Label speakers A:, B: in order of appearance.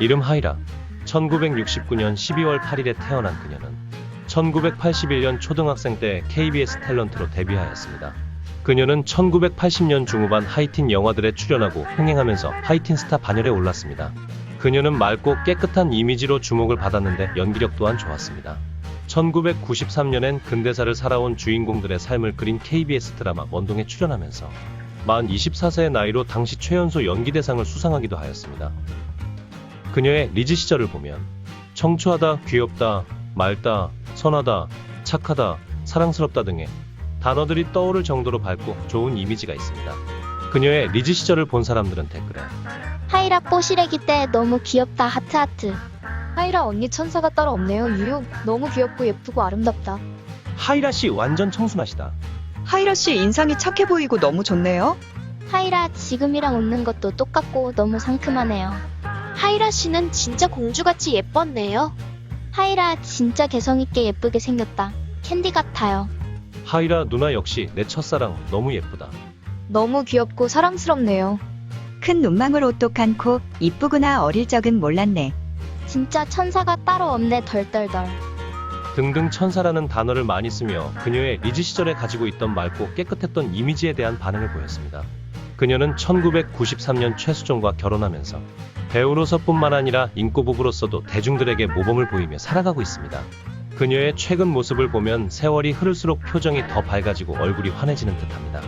A: 이름 하이라. 1969년 12월 8일에 태어난 그녀는 1981년 초등학생 때 KBS 탤런트로 데뷔하였습니다. 그녀는 1980년 중후반 하이틴 영화들에 출연하고 흥행하면서 하이틴 스타 반열에 올랐습니다. 그녀는 맑고 깨끗한 이미지로 주목을 받았는데 연기력 또한 좋았습니다. 1993년엔 근대사를 살아온 주인공들의 삶을 그린 KBS 드라마 원동에 출연하면서 만 24세의 나이로 당시 최연소 연기대상을 수상하기도 하였습니다. 그녀의 리즈 시절을 보면 청초하다, 귀엽다, 맑다, 선하다, 착하다, 사랑스럽다 등의 단어들이 떠오를 정도로 밝고 좋은 이미지가 있습니다. 그녀의 리즈 시절을 본 사람들은 댓글에
B: 하이라 뽀시래기 때 너무 귀엽다 하트하트.
C: 하이라 언니 천사가 따로 없네요. 유유. 너무 귀엽고 예쁘고 아름답다.
A: 하이라 씨 완전 청순하시다.
D: 하이라 씨 인상이 착해 보이고 너무 좋네요.
B: 하이라 지금이랑 웃는 것도 똑같고 너무 상큼하네요.
E: 하이라 씨는 진짜 공주같이 예뻤네요.
B: 하이라 진짜 개성있게 예쁘게 생겼다. 캔디 같아요.
A: 하이라 누나 역시 내 첫사랑 너무 예쁘다.
C: 너무 귀엽고 사랑스럽네요.
D: 큰 눈망울 오똑한 코, 이쁘구나 어릴 적은 몰랐네.
B: 진짜 천사가 따로 없네 덜덜덜.
A: 등등 천사라는 단어를 많이 쓰며 그녀의 리즈 시절에 가지고 있던 맑고 깨끗했던 이미지에 대한 반응을 보였습니다. 그녀는 1993년 최수종과 결혼하면서 배우로서뿐만 아니라 인꼬부부로서도 대중들에게 모범을 보이며 살아가고 있습니다. 그녀의 최근 모습을 보면 세월이 흐를수록 표정이 더 밝아지고 얼굴이 환해지는 듯합니다.